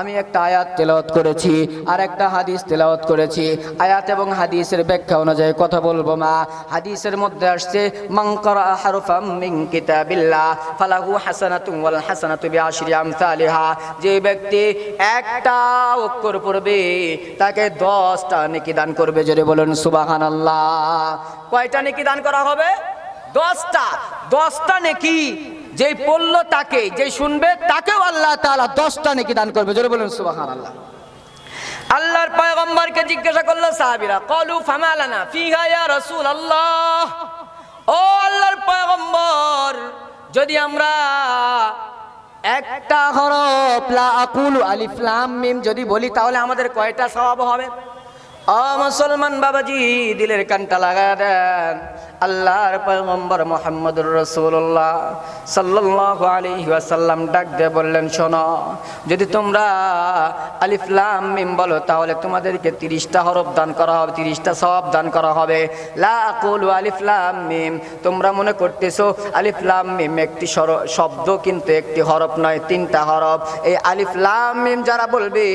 আমি একটা আয়াত তেলাওয়াত করেছি, আর একটা হাদিস তেলাওয়াত করেছি। আয়াত এবং হাদিসের ব্যাখ্যা অনুযায়ী কথা বলব মা। হাদিসের মধ্যে আসছে ক্বারা হারফাম মিন কিতাবিল্লাহ, ফালাহু হাসানাতুন ওয়াল হাসানাতু বিআশরি আমসালিহা। যে ব্যক্তি একটা অক্ষর পড়বে, তাকে 10টা নেকি দান করবে। জোরে বলুন, সুবহানাল্লাহ। কয়টা নেকি দান করা হবে? দশটা। দশটা নেকি যেই পড়ল তাকে, যেই শুনবে তাকেও আল্লাহ তাআলা দশটা নেকি দান করবে। জোরে বলুন সুবাহান আল্লাহ আল্লাহর পয়গম্বরকে জিজ্ঞাসা করল সাহাবীরা, কলু ফামালানা ফিহা ইয়া রাসূলুল্লাহ? ও আল্লাহর পয়গম্বর, যদি আমরা একটা হরফ, লা আকুলু আলিফ, লাম, মিম যদি বলি, তাহলে আমাদের কয়টা সওয়াব হবে? ও মুসলমান বাবাজি, দিলের কানটা লাগা দেন। আল্লাহর পয়গম্বর মোহাম্মদুর রসুল্লাহ সাল্লাল্লাহু আলাইহি ওয়াসাল্লাম ডাক দিয়ে বললেন, শোনো, যদি তোমরা আলিফ লাম মিম বলো, তাহলে তোমাদেরকে তিরিশটা হরফ দান করা হবে, তিরিশটা সওয়াব দান করা হবে। লা আকুলু আলিফ লাম মিম। তোমরা মনে করতেছো, আলিফ লাম মিম একটি শব্দ কিন্তু একটি হরফ নয়, তিনটা হরফ। এই আলিফ লাম মিম যারা বলবে,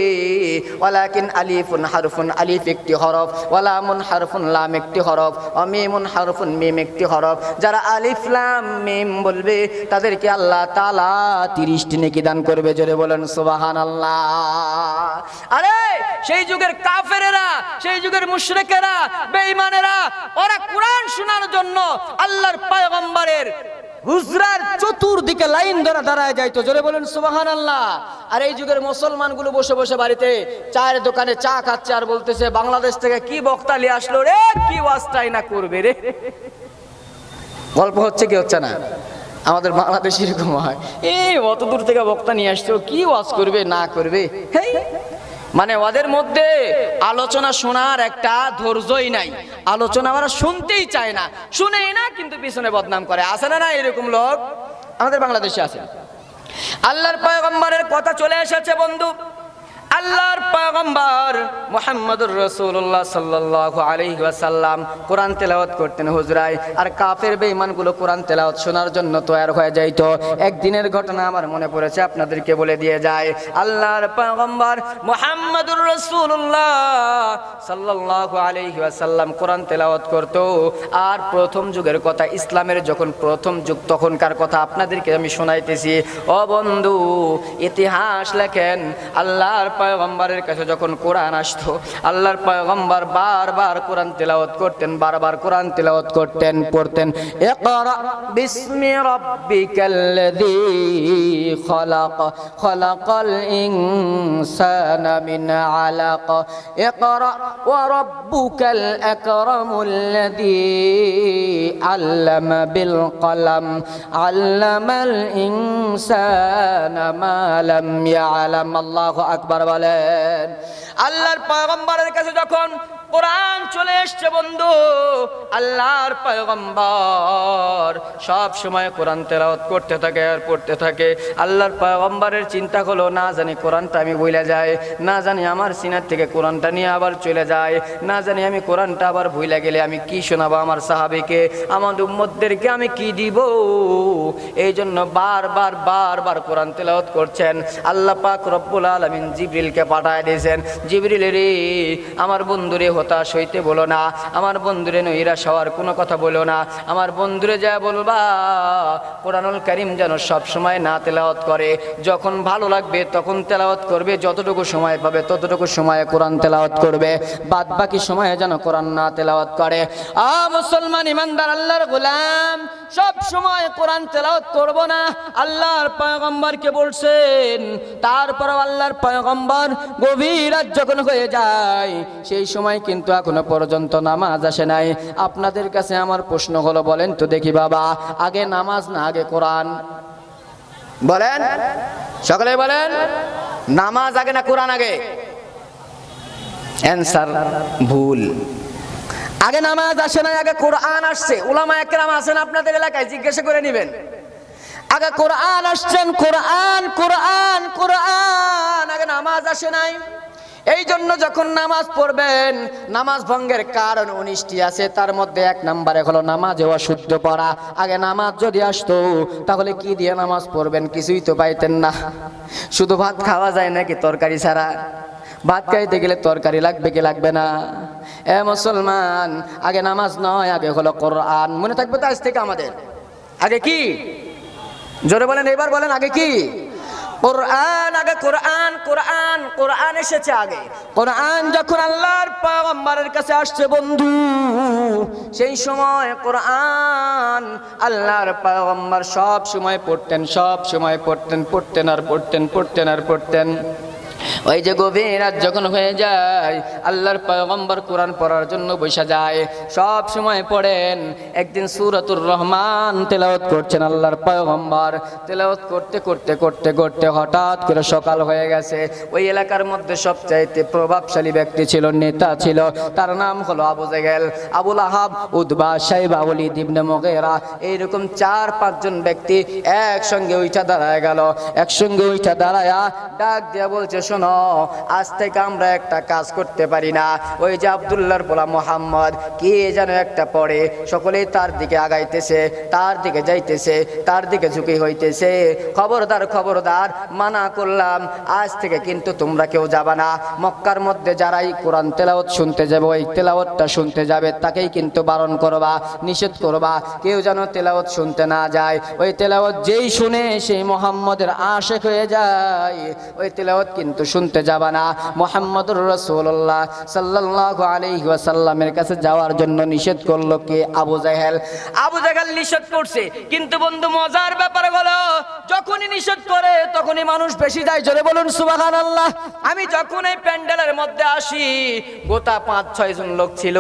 ওয়ালাকিন আলিফুন হারফুন আলিফ একটি হরফ, ওয়ালামুন হারফুন লাম একটি হরফ, অমিমুন হারফুন মিম একটি হরফ। যারা আলিফ লাম মিম বলবে, তাদেরকে আল্লাহ তাআলা 30টি নেকি দান করবে, জোরে বলেন সুবহানাল্লাহ। আরে, সেই যুগের কাফেরেরা, সেই যুগের মুশরিকেরা, বেঈমানেরা, ওরা কোরআন শোনার জন্য আল্লাহর পয়গম্বরের হুজরার চতুর্দিকে লাইন ধরে দাঁড়ায় যাইতো জোরে বলেন সুবাহান আল্লাহ আর এই যুগের মুসলমানগুলো বসে বসে বাড়িতে চায়ের দোকানে চা খাচ্ছে আর বলতেছে, বাংলাদেশ থেকে কি বক্তা নিয়ে আসলো রে? কি ওয়াজটাই না করবে রে? গল্প হচ্ছে কি হচ্ছে না? আমাদের বাংলাদেশ এরকম হয়। এই অত দূর থেকে বক্তা নিয়ে আসছো কি ওয়াজ করবে, না করবে? হেই। মানে ওদের মধ্যে আলোচনা শোনার একটা ধৈর্যই নাই। আলোচনা ওরা শুনতেই চায় না। শুনেই না, কিন্তু পিছনে বদনাম করে। আসে না না এরকম লোক? আমাদের বাংলাদেশে আছে। আল্লাহর পয়গম্বরের কথা চলে এসেছে বন্ধু। আল্লাহর পয়গম্বর মুহাম্মদুর রাসূলুল্লাহ সাল্লাল্লাহু আলাইহি ওয়াসাল্লাম কোরআন তেলাওয়াত করতেন। হুজরায় আর কাফের বেঈমানগুলো কোরআন তেলাওয়াত শোনার জন্য তৈরি হয়ে যাইতো। একদিনের ঘটনা আমার মনে পড়েছে, আপনাদেরকে বলে দিয়ে যায় আল্লাহর পয়গম্বর মুহাম্মদুর রাসূলুল্লাহ সাল্লাল্লাহু আলাইহি ওয়াসাল্লাম কোরআন তেলাওয়াত করত। আর প্রথম যুগের কথা, ইসলামের যখন প্রথম যুগ, তখনকার কথা আপনাদেরকে আমি শোনাইতেছি। ও বন্ধু, ইতিহাস লেখেন, আল্লাহর পয়গম্বরের কাছে যখন কোরআন আসতো, আল্লাহর পয়গম্বর বারবার কোরআন তেলাওয়াত করতেন, বারবার কোরআন তেলাওয়াত করতেন, পড়তেন। ইকরা বিসমি রাব্বিকাল্লাযী খলাক, খলাকাল ইনসানা মিন আলাক। ইকরা ওয়া রাব্বুকাল আকরামুল্লাযী আল্লামা বিল কলম, আল্লামাল ইনসানা মা লাম ইয়ালাম। আল্লাহু আকবার বলেন। আল্লাহর পয়গম্বরের কাছে যখন কোরআন চলে এসছে বন্ধু, আল্লাহর পয়গম্বর সব সময় কোরআন তেলাওয়াত করতে থাকে আর পড়তে থাকে। আল্লাহর পয়গম্বরের চিন্তা হলো, না জানি কোরআনটা আমি বইলে যাই, না জানি আমার সিনার থেকে কোরআনটা নিয়ে আবার চলে যায় না জানি আমি কোরআনটা আবার ভুলে গেলে আমি কি শোনাবো আমার সাহাবিকে, আমার উম্মতদেরকে আমি কি দিব? এই জন্য বারবার বারবার কোরআন তেলাওয়াত করছেন। আল্লাহ পাক রব্বুল আলমিন আলামিন জিবরিলকে পাঠায় দিয়েছেন। জিবরিল রে, আমার বন্ধুরে হতাশ হইতে বলো না। আমার বন্ধুরে নৈরাশ হওয়ার কোনো কথা বলো না। আমার বন্ধুরে যা বলবা, কোরআনুল করিম যেন সব সময় না তেলাওয়াত করে। যখন ভালো লাগবে তখন তেলাওয়াত করবে, যতটুকু সময় পাবে ততটুকু সময়ে কোরআন তেলাওয়াত করবে। বাদ বাকি সময়ে যেন কোরআন না তেলাওয়াত করে। আ মুসলমান ইমানদার, আল্লাহর গোলাম, সব সময় কোরআন তেলাওয়াত করব না। আল্লাহর পয়গম্বরকে বলছেন তারপর আল্লাহর পয়গম্বর গভীর রাত যখন হয়ে যায়, সেই সময় কিন্তু এখনও পর্যন্ত নামাজ আসে নাই। আপনাদের কাছে আমার প্রশ্ন হলো, বলেন তো দেখি বাবা, আগে নামাজ না আগে কোরআন? বলেন। সকলে বলেন, নামাজ আগে না কোরআন আগে? অ্যান্সার ভুল। আগে নামাজ আসে না আগে কোরআন আসছে। উলামা একরাম আছেন আপনাদের এলাকায়, জিজ্ঞাসা করে নেবেন। আগে কোরআন আসছেন, কোরআন কোরআন কোরআন। আগে নামাজ আসে নাই। এই জন্য যখন নামাজ পড়বেন, নামাজ ভঙ্গের কারণ উনিশটি আছে। তার মধ্যে এক নম্বরে হলো নামাজে অশুদ্ধ পড়া। আগে নামাজ যদি আসতো, তাহলে কি দিয়ে নামাজ পড়বেন? কিছুই তো পাইতেন না। শুধু ভাত খাওয়া যায় নাকি তরকারি ছাড়া? ভাত খাইতে গেলে তরকারি লাগবে কি লাগবে না? এ মুসলমান, আগে নামাজ নয়, আগে হলো কোরআন। মনে থাকবে তো আজ থেকে আমাদের। আগে কি? জোরে বলেন, এবার বলেন আগে কি? কোরআন, আগে কোরআন কোরআন কোরআন এসেছে আগে। কোরআন যখন আল্লাহর পয়গম্বরের কাছে আসছে বন্ধু, সেই সময় কোরআন আল্লাহর পয়গম্বর সব সময় পড়তেন, সব সময় পড়তেন পড়তেন আর পড়তেন পড়তেন আর পড়তেন। ওই যে গভীর রাত যখন হয়ে যায়, আল্লাহর পয়গম্বর কোরআন পড়ার জন্য বসে যায়। সব সময় পড়েন। একদিন সুরাতুর রহমান তেলাওয়াত করছেন আল্লাহর পয়গম্বর। তেলাওয়াত করতে করতে করতে করতে হঠাৎ করে সকাল হয়ে গেছে। ওই এলাকার মধ্যে সবচাইতে প্রভাবশালী ব্যক্তি ছিল, নেতা ছিল। তার নাম হলো আবু জেগেল। আবুল আহাব উদ্বা সাইবা ওলি দিবনে মগেরা। এইরকম চার, পাঁচজন ব্যক্তি একসঙ্গে ওইটা দাঁড়ায় গেল। একসঙ্গে ওইটা দাঁড়ায়া ডাক দিয়া বলছে শোনো, আজ থেকে আমরা একটা কাজ করতে পারি না। ওই যে আবদুল্লাহর পোলা মোহাম্মদ, কে যেন একটা পড়ে, সকলেই তার দিকে আগাইতেছে, তার দিকে যাইতেছে, তার দিকে ঝুঁকি হইতেছে। খবরদার খবরদার, মানা করলাম, আজ থেকে কিন্তু তোমরা কেউ যাবা না। মক্কার মধ্যে যারাই কোরআন তেলাওত শুনতে যাবে, ওই তেলাওতটা শুনতে যাবে, তাকেই কিন্তু বারণ করবা, নিষেধ করবা। কেউ যেন তেলাওত শুনতে না যায়, ওই তেলাওত যেই শুনে সেই মোহাম্মদের আশেক হয়ে যায়, ওই তেলাওত কিন্তু শুনতে যাবা না। মোহাম্মদুর রসুল্লাহ সাল্লাহ আলহি ওয়াসাল্লামের কাছে যাওয়ার জন্য নিষেধ করল কে? আবু জাহেল। আবু জাহেল নিষেধ করছে। কিন্তু বন্ধু, মজার ব্যাপার হলো যখনই নিষেধ করে, তখনই মানুষ বেশি যায় জোরে বলুন সুবাহান আল্লাহ আমি যখন এই প্যান্ডেলের মধ্যে আসি, গোটা পাঁচ, ছয় জন লোক ছিল।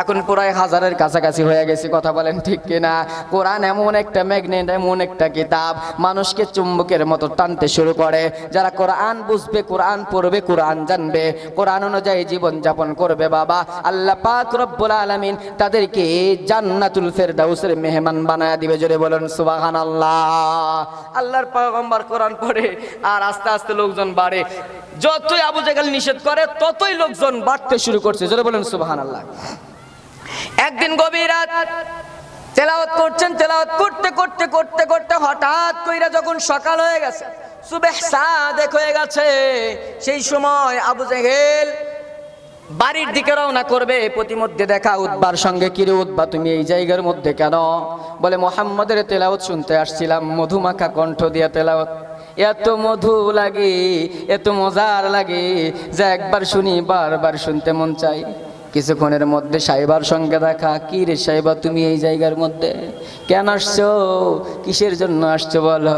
এখন প্রায় হাজারের কাছাকাছি হয়ে গেছে, কথা বলেন ঠিক কিনা? কোরআন এমন একটা ম্যাগনেট, এমন একটা কিতাব। মানুষকে চুম্বকের মতো টানতে শুরু করে। যারা কোরআন বুঝবে, কোরআন পড়বে, কোরআন জানবে। কোরআন অনুযায়ী জীবন যাপন করবে বাবা। আল্লাহ পাক রব্বুল আলামিন তাদেরকে জান্নাতুল ফেরদাউসের মেহমান বানায় দিবে। জোরে বলুন, সুবহানাল্লাহ। আল্লাহর পয়গম্বর কোরআন পড়ে আর আস্তে আস্তে লোকজন বাড়ে। যতই আবু জাগাল নিষেধ করে, ততই লোকজন বাড়তে শুরু করছে। জোরে বলুন, সুবহানাল্লাহ। একদিন গভীর রাত তেলাওয়াত করছেন, তেলাওয়াত করতে করতে করতে করতে হঠাৎ কইরা যখন সকাল হয়ে গেছে, সুবেহ সাদেক হয়ে গেছে, সেই সময় আবু জেহেল বাড়ির দিকে রওনা করবে, প্রতিমধ্যে দেখা উদ্বার সঙ্গে কিরে উদ্বা তুমি এই জায়গার মধ্যে কেন? বলে, মোহাম্মদের তেলাওত শুনতে আসছিলাম, মধুমাখা কণ্ঠ দিয়া তেলাওত এত মধু লাগে, এত মজার লাগে, যে একবার শুনি, বারবার শুনতে মন চাই। কিছুক্ষণের মধ্যে সাহেবার সঙ্গে দেখা। কি রে সাহেবা তুমি এই জায়গার মধ্যে কেন আসছো? কিসের জন্য আসছো বলো?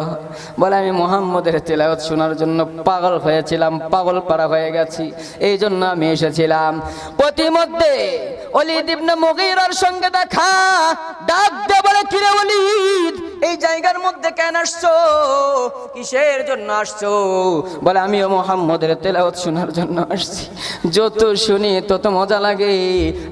বলে, আমি মোহাম্মদের তেলাওয়াত শোনার জন্য পাগল হয়েছিলাম পাগল পাড়া হয়ে গেছি। এই জন্য আমি এসেছিলাম। প্রতিমধ্যে অলিদ ইবনে সঙ্গে দেখা। ডাক দে বলে, কিরে অলিদ এই জায়গার মধ্যে কেন আসছো? কিসের জন্য আসছো? বলে, আমিও মোহাম্মদের তেলাওয়াত শোনার জন্য আসছি। যত শুনি তত মজা লাগে।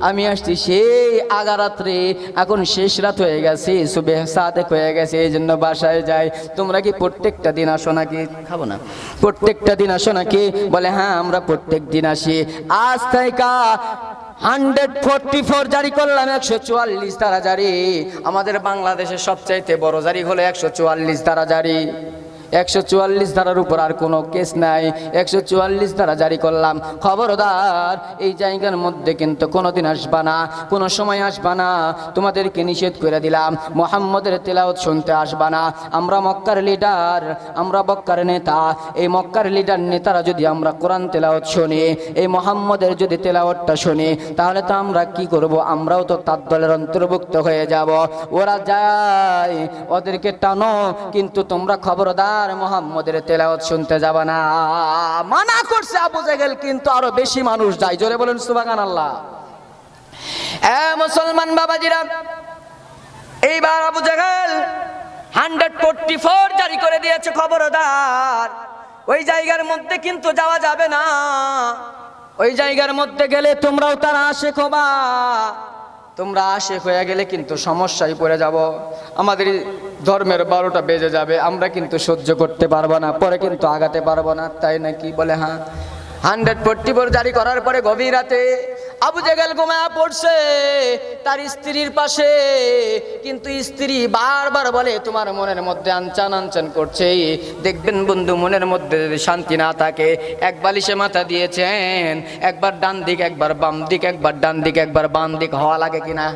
আমি আসছি সেই আগা রাত্রে। এখন শেষ রাত হয়ে গেছে সুবে সাদেক হয়ে গেছে এই জন্য বাসায় যাই। তোমরা কি প্রত্যেকটা দিন আসো নাকি? খাব না। প্রত্যেকটা দিন আসো নাকি? বলে হ্যাঁ আমরা প্রত্যেক দিন আসি। আজ থেকে হান্ড্রেড ফোরটি ফোর জারি করলাম, একশো চুয়াল্লিশ তারা জারি। আমাদের বাংলাদেশের সবচাইতে বড় জারি হলো একশো চুয়াল্লিশ তারা জারি। একশো চুয়াল্লিশ ধারার উপর আর কোনো কেস নাই। একশো চুয়াল্লিশ ধারা জারি করলাম। খবরদার, এই জায়গার মধ্যে কিন্তু কোনো দিন আসবা না, কোনো সময় আসবা না। তোমাদেরকে নিষেধ করে দিলাম, মোহাম্মদের তেলাওত শুনতে আসবা না। আমরা মক্কার লিডার আমরা মক্কার নেতা। এই মক্কার লিডার নেতারা যদি আমরা কোরআন তেলাওত শুনি, এই মোহাম্মদের যদি তেলাওয়াতটা শুনি, তাহলে তো আমরা কি করব? আমরাও তো তার দলের অন্তর্ভুক্ত হয়ে যাব। ওরা যায়, ওদেরকে টানো, কিন্তু তোমরা খবরদার মোহাম্মদের তেলাওয়াত শুনতে যাবা না। মানা করছে আবু জাহেল, কিন্তু আরও বেশি মানুষ যায়। জোরে বলেন সুবাগান আল্লাহ এ মুসলমান বাবাজিরা, এইবার আবু জাহেল হান্ড্রেড ফোরটি ফোর জারি করে দিয়েছে খবরদার। ওই জায়গার মধ্যে কিন্তু যাওয়া যাবে না। ওই জায়গার মধ্যে গেলে তোমরাও তারা আসে খোবা তোমরা আসে হয়ে গেলে কিন্তু সমস্যায় পড়ে যাব। আমাদের ধর্মের বারোটা বেজে যাবে, আমরা কিন্তু সহ্য করতে পারব না, পরে কিন্তু আগাতে পারব না, তাই নাকি বলে হ্যাঁ। হান্ড্রেড ফোরটি ফোর জারি করার পরে গভীর রাতে আবু জেগেল ঘুমায়া পড়ছে, তার স্ত্রীর পাশে, কিন্তু স্ত্রী বারবার বলে, তোমার মনের মধ্যে আনচান আনচান করছে, দেখবেন বন্ধু মনের মধ্যে যদি শান্তি না থাকে, এক বালিশে মাথা দিয়েছেন, একবার ডান দিক, একবার বাম দিক, একবার ডান দিক, একবার বাম দিক হওয়া লাগে কিনা?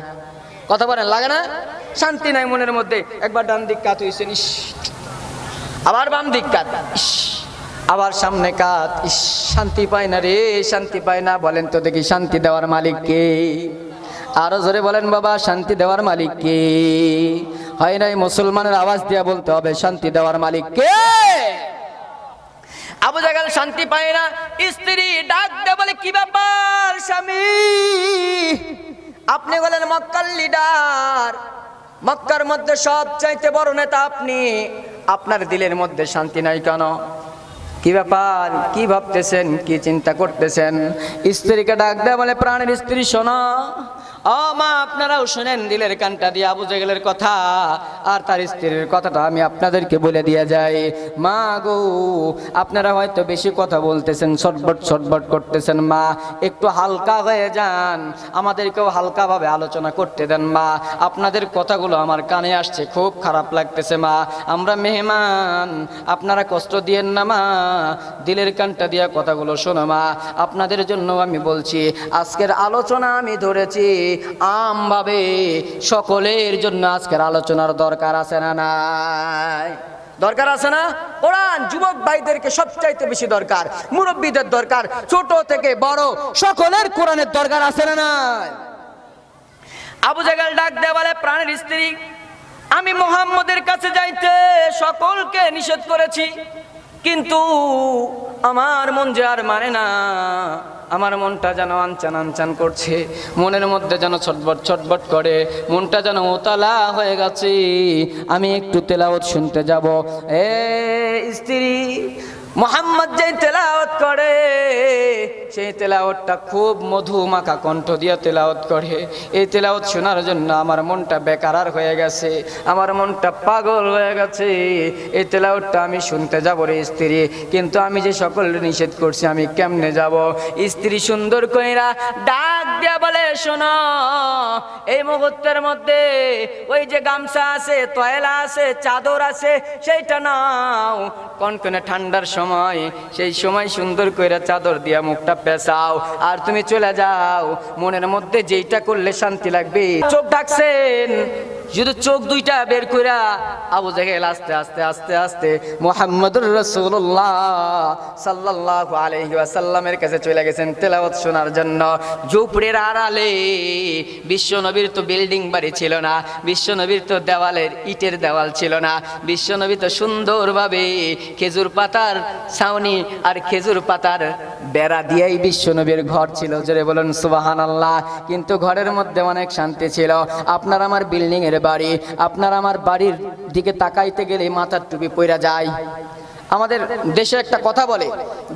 কথা বলেন, লাগে না? শান্তি নাই মনের মধ্যে। একবার ডান দিক কাত হয়েছেন ইস। আবার বাম দিক কাত, ইস। আবার সামনে কাত, ইস। শান্তি পায় না রে, শান্তি পায় না। বলেন তো দেখি শান্তি দেওয়ার মালিক কে? আরও জোরে বলেন বাবা, শান্তি দেওয়ার মালিক কে? হয় নাই মুসলমানের আওয়াজ দিয়া বলতে হবে, শান্তি দেওয়ার মালিক কে? আবু জাগাল শান্তি পায় না, স্ত্রী ডাক দে বলে, কি ব্যাপার স্বামী? আপনি বলেন মক্কার লিডার মক্কার মধ্যে সব চাইতে বড় নেতা আপনি। আপনার দিলের মধ্যে শান্তি নাই কেন? কি ব্যাপার? কি ভাবতেছেন? কি চিন্তা করতেছেন? স্ত্রীকে ডাক দেয় বলে, প্রাণের স্ত্রী শোনো। ও মা, আপনারাও শুনেন দিলের কানটা দিয়ে আবু জেগেলের কথা। আর তার স্ত্রীর কথাটা আমি আপনাদেরকে বলে দিয়ে যাই। মা গো, আপনারা হয়তো বেশি কথা বলতেছেন, ছটবট ছটবট করতেছেন, মা। একটু হালকা হয়ে যান। আমাদেরকেও হালকাভাবে আলোচনা করতে দেন, মা। আপনাদের কথাগুলো আমার কানে আসছে, খুব খারাপ লাগতেছে, মা। আমরা মেহমান, আপনারা কষ্ট দিয়েন না, মা। দিলের কানটা দিয়া কথাগুলো শোনো, মা। আপনাদের জন্য আমি বলছি, আজকের আলোচনা আমি ধরেছি। আমভাবে সকলের জন্য আজকের আলোচনার দরকার আছে না নাই? দরকার আছে না? কোরআন যুবক ভাইদেরকে সবচাইতে বেশি দরকার, মুরব্বীদের দরকার, ছোট থেকে বড় সকলের কোরআনের দরকার আছে না নাই? আবু জাগাল ডাক দেয় বলে, প্রাণের স্ত্রী, আমি মোহাম্মদের কাছে যাইতে সকলকে নিষেধ করেছি, কিন্তু আমার মন যে আর মানে না, আমার মনটা যেন আনচান আনচান করছে, মনের মধ্যে যেন ছটবট ছটবট করে, মনটা যেন ওতালা হয়ে গেছে। আমি একটু তেলাওত শুনতে যাব। এ স্ত্রী মোহাম্মদ যে তেলাওয়াত করে, সেই তেলাওয়াতটা খুব মধু মাখা কণ্ঠ দিয়ে তেলাওয়াত করে। এই তেলাওয়াত শোনার জন্য আমার মনটা বেকারার হয়ে গেছে, আমার মনটা পাগল হয়ে গেছে। এই তেলাওয়াতটা আমি শুনতে যাব রে স্ত্রী, কিন্তু আমি যে সকল নিষেধ করছি, আমি কেমনে যাব? স্ত্রী সুন্দর কইরা ডাক দিয়া বলে, শোনো, এই মুহূর্তের মধ্যে ওই যে গামছা আছে, তয়লা আছে, চাদর আছে, সেইটা নাও। কনকনে ঠান্ডার সময়, সেই সময় সুন্দর করে চাদর দিয়া মুখটা পেঁচাও। আর তুমি চলে যাও, মনের মধ্যে যেইটা করলে শান্তি লাগবে। চোখ ডাকছেন শুধু চোখ দুইটা বের কইরা আবু জাহেল আস্তে আস্তে আস্তে আস্তে মোহাম্মদুর রসুল্লাহ সাল্লাল্লাহু আলাইহি ওয়াসাল্লামের কাছে চলে গেছেন তেলাওয়াত শোনার জন্য। ঝুপড়ির আড়ালে বিশ্বনবীর তো বিল্ডিং বাড়ি ছিল না বিশ্বনবীর তো দেওয়ালের ইটের দেওয়াল ছিল না বিশ্বনবী তো সুন্দরভাবে খেজুর পাতার ছাউনি আর খেজুর পাতার বেড়া দিয়েই বিশ্ব নবীর ঘর ছিল, জোরে বলুন সুবাহান আল্লাহ কিন্তু ঘরের মধ্যে অনেক শান্তি ছিল। আপনার আমার বিল্ডিং এর বাড়ি, আপনার আমার বাড়ির দিকে তাকাইতে গেলে মাথার টুপি পইরা যায়। আমাদের দেশে একটা কথা বলে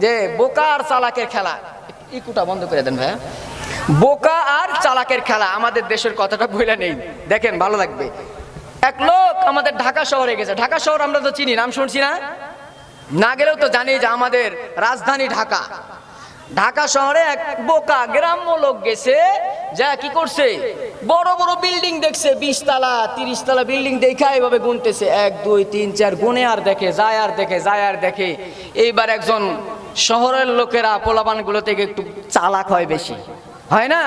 যে, বোকা আর চালাকের খেলা। ইকুটা বন্ধ করে দেন ভাইয়া। বোকা আর চালাকের খেলা, আমাদের দেশের কথাটা বলে নেই। দেখেন, ভালো লাগবে। এক লোক আমাদের ঢাকা শহরে গেছে। ঢাকা শহর আমরা তো চিনি, নাম শুনছি না? না গেলেও তো জানি যে আমাদের রাজধানী ঢাকা। ঢাকা শহরে এক বোকা গ্রাম্য লোক গেছে, যা কি করছে? বড় বড় বিল্ডিং দেখছে বিশ তালা তিরিশ তালা বিল্ডিং দেখা এভাবে গুনতেছে। এক, দুই, তিন, চার, গুনে আর দেখে, যায় আর দেখে, যায় আর দেখে। এইবার একজন শহরের লোকেরা পোলাপানগুলো থেকে একটু চালাক হয় বেশি। হয় না?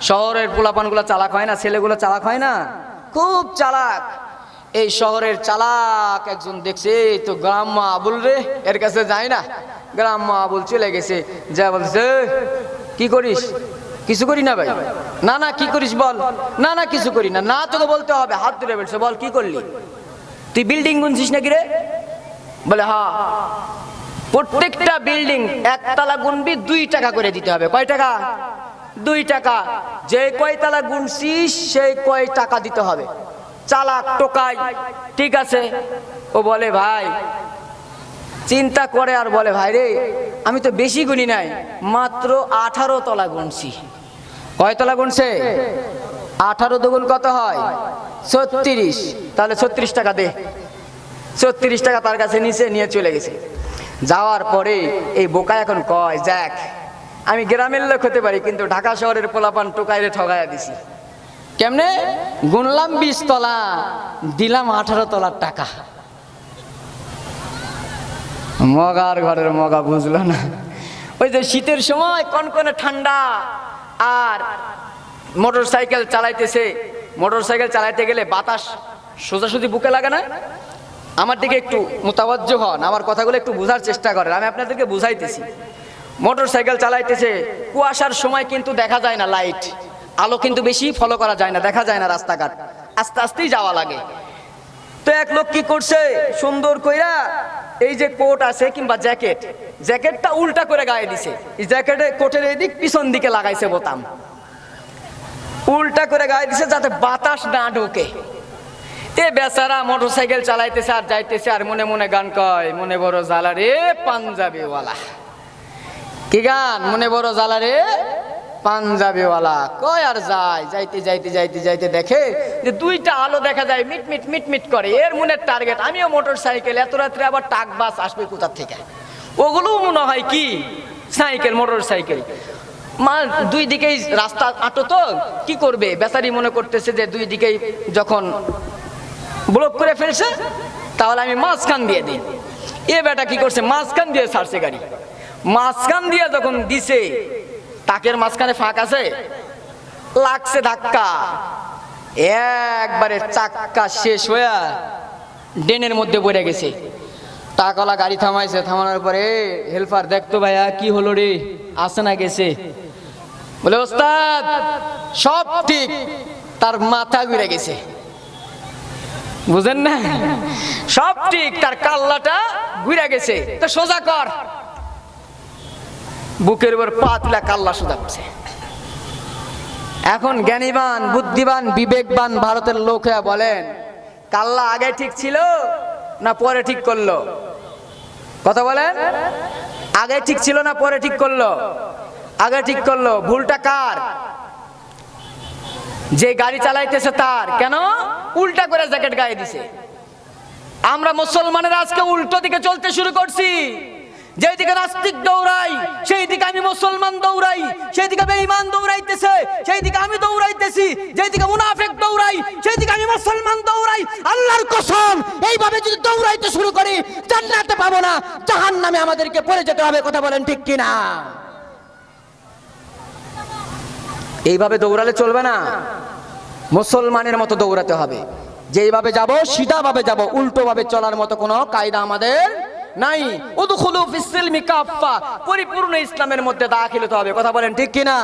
শহরের পোলাপানগুলো চালাক হয় না, ছেলেগুলো চালাক হয় না? খুব চালাক। এই শহরের চালাক একজন দেখছে, এই তো গ্রাম্য আবুল রে, এর কাছে যায় না। গ্রাম্য আবুল চলে গেছে। যা বলছে "এই, কি করিস? কিছু করি না ভাই? না না কি করিস বল? না না কিছু করি না। না তোকে বলতে হবে। হাত ধরে বলছে বল কি করলি? তুই বিল্ডিং গুনছিস নাকি রে? বলে হা। প্রত্যেকটা বিল্ডিং একতলা গুনবি দুই টাকা করে দিতে হবে। কয় টাকা? দুই টাকা। যে কয়তলা গুনছিস সেই কয় টাকা দিতে হবে। চালাক টোকাই। ঠিক আছে। ও বলে ভাই চিন্তা করে আর বলে, ভাই রে, আমি তো বেশি গুনি নাই, মাত্র আঠারো তলা গুনছি। কয় তলা গুনছে? আঠারো দুগুণ কত হয়? ছত্রিশ। তাহলে ছত্রিশ টাকা দে। ছত্রিশ টাকা তার কাছে নিচে নিয়ে চলে গেছে। যাওয়ার পরে এই বোকা এখন কয় যাক আমি গ্রামের লোক হতে পারি, কিন্তু ঢাকা শহরের পোলাপান টোকাইরে ঠগাইয়া দিছি। কেমনে? গুনলাম বিশ তলা, দিলাম আঠারো তলার টাকা। মগার ঘরের মগা বুঝলো না। ওই যে শীতের সময় কনকনে ঠান্ডা আর মোটর সাইকেল চালাইতেছে। মোটর সাইকেল চালাইতে গেলে বাতাস সোজাসুজি বুকে লাগে না? আমার দিকে একটু মোতাবজ্জ হন, আমার কথাগুলো একটু বোঝার চেষ্টা করেন, আমি আপনাদেরকে বুঝাইতেছি। মোটর সাইকেল চালাইতেছে, কুয়াশার সময় কিন্তু দেখা যায় না লাইট, আলো কিন্তু বেশি ফলো করা যায় না, দেখা যায় না রাস্তাঘাট, আস্তে আস্তেই যাওয়া লাগে। তো এক লোক কি করছে? সুন্দর কইরা এই যে কোট আছে কিংবা জ্যাকেট, জ্যাকেটটা উল্টা করে গায়ে দিছে। জ্যাকেটে কোটের এদিক পিছন দিকে লাগাইছে বোতাম। উল্টা করে গায়ে দিছে যাতে বাতাস না ঢোকে। এ বেচারা মোটর সাইকেল চালাইতেছে আর যাইতেছে আর মনে মনে গান কয়, মনে বড় জ্বালা রে পাঞ্জাবিওয়ালা। কি গান? মনে বড় জ্বালা রে পাঞ্জাবিওয়ালা কয় আর যায় যাইতে যাইতে যাইতে যাইতে দেখে যে দুইটা আলো দেখা যায়, মিট মিট মিট মিট করে। এর মনের টার্গেট আমিও মোটর সাইকেল এত রাত্রে আবার টাক বাস আসবে কোথার থেকে? ওগুলো মনে হয় কি? সাইকেল মোটর সাইকেল মা দুই দিকেই রাস্তা আটো তো কি করবে? বেচারি মনে করতেছে যে দুই দিকেই যখন ব্লক করে ফেলছে, তাহলে আমি মাঝখান দিয়ে দিই। এ বেটা কি করছে? মাঝখান দিয়ে ছাড়ছে গাড়ি। মাঝখান দিয়ে যখন দিছে তাকের মাঝখানে ফাঁক আছে? লাগছে ধাক্কা। একবারে চাক্কা শেষ হয়ে ডেনের মধ্যে পড়ে গেছে। টাকলা গাড়ি থামাইছে, থামানোর পরে হেল্পার দেখতো ভাইয়া, কি হলো রে? আসে না গেছে? বলে, ওস্তাদ, সব ঠিক। তার মাথা ঘুরে গেছে। বুঝেন না? সব ঠিক, তার কাল্লাটা ঘুরে গেছে। তো সোজা কর। বুকের উপর পাতলা কাল্লা সোজাচ্ছে এখন জ্ঞানীবান, বুদ্ধিবান, বিবেকবান ভারতের লোকেরা বলেন, কাল্লা আগে ঠিক ছিল না পরে ঠিক করল? কথা বলেন? আগে ঠিক ছিল না পরে ঠিক করল? আগে ঠিক করল, ভুলটা কার? যে গাড়ি চালাইতেছে তার। কেন? উল্টা করে জ্যাকেট গায়ে দিছে। আমরা মুসলমানের আজকে উল্টো দিকে চলতে শুরু করছি। যেই দিকে নাস্তিক দৌড়াই সেই দিকে আমি মুসলমান দৌড়াই সেই দিকে বেঈমান দৌড়াইতেছে সেই দিকে আমি দৌড়াইতেছি যেই দিকে মুনাফিক দৌড়াই সেই দিকে আমি মুসলমান দৌড়াই। আল্লাহর কসম, এইভাবে যদি দৌড়াইতে শুরু করি, জান্নাতে পাবো না, জাহান্নামে আমাদেরকে পড়ে যেতে হবে, কথা বলেন ঠিক কিনা? এইভাবে দৌড়ালে চলবে না। মুসলমানের মতো দৌড়াতে হবে। যেইভাবে যাব, সিধাভাবে যাব, উল্টোভাবে চলার মতো কোনো কায়দা আমাদের নাই। উদখুলু ফিস সিলমি কাফফা। পরিপূর্ণ ইসলামের মধ্যে দাখিল হতে হবে। কথা বলেন ঠিক কিনা?